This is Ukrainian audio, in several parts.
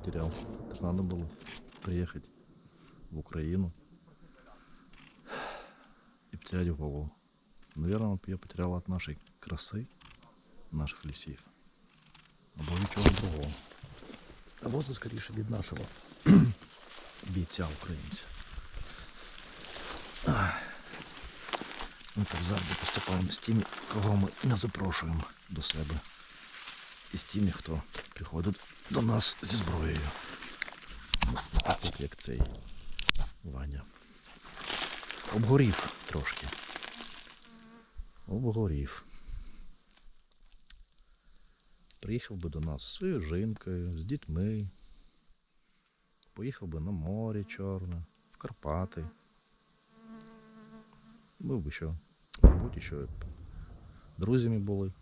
потерял. Это надо было приехать в Украину и потерять голову. Наверное, я потерял от нашей краси, наших лісів. Або від чого другого. Або це скоріше від нашого бійця українця. Ми так завжди поступаємо з тими, кого ми не запрошуємо до себе. І з тими, хто приходить до нас зі зброєю. Так як цей Ваня. Обгорів трошки. Обгорів. Приїхав би до нас з своєю жінкою, з дітьми. Поїхав би на море Чорне, в Карпати. Був би що, мабуть, що друзями були.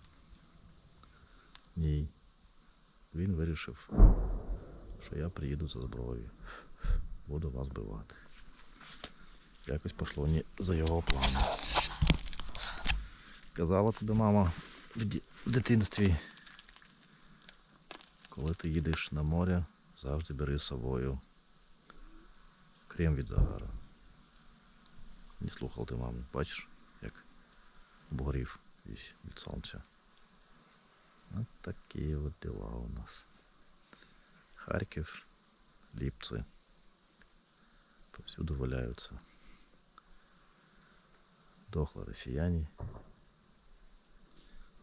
Ні. Він вирішив, що я приїду за зброєю. Буду вас бивати. Якось пішло не за його планом. Казала тобі мама в, дитинстві, коли ти їдеш на море, завжди бери з собою крем від загара. Не слухав ти маму, бачиш, як обгорів весь від сонця. От такі от дела у нас. Харків, Ліпці. Повсюду валяються. Дохлі росіяни.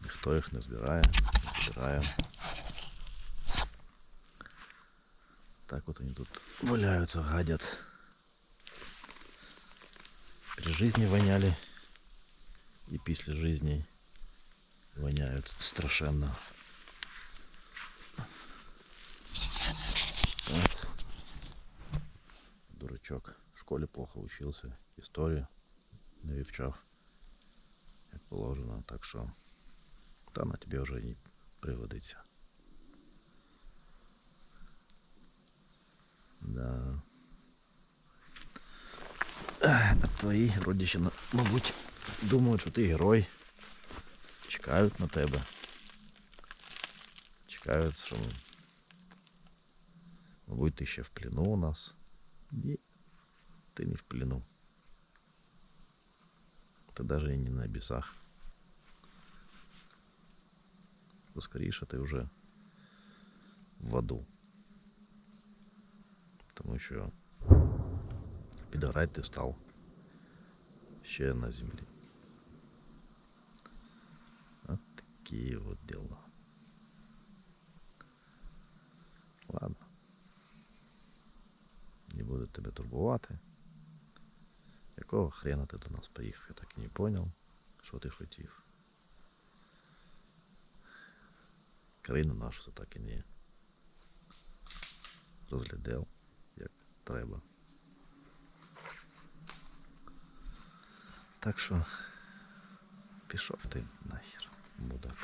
Ніхто їх не збирає, не збирає. Так от вони тут валяються, гадять. При жизни воняли и після жизни Воняют страшенно. Вот. Дурачок. В школе плохо учился. Історію не вивчав, як положено. Так що та на тебе вже не пригодиться. Да. А твої родичі, ну, мабуть, думають, що ти герой. Чекають на тебе. Чекають, що мабуть, ти ще в плену у нас. Ні, ти не в плену. Ти навіть і не на бісах. То скоріше ти вже в аду. Тому що підгорать ти став ще на землі. От такі от діла. Ладно. Не буду тебе турбувати. Якого хрена ти до нас приїхав, я так і не понял, що ти хотів. Країну нашу ти так і не розглядав, як треба. Так що пішов ти нахер, мудак.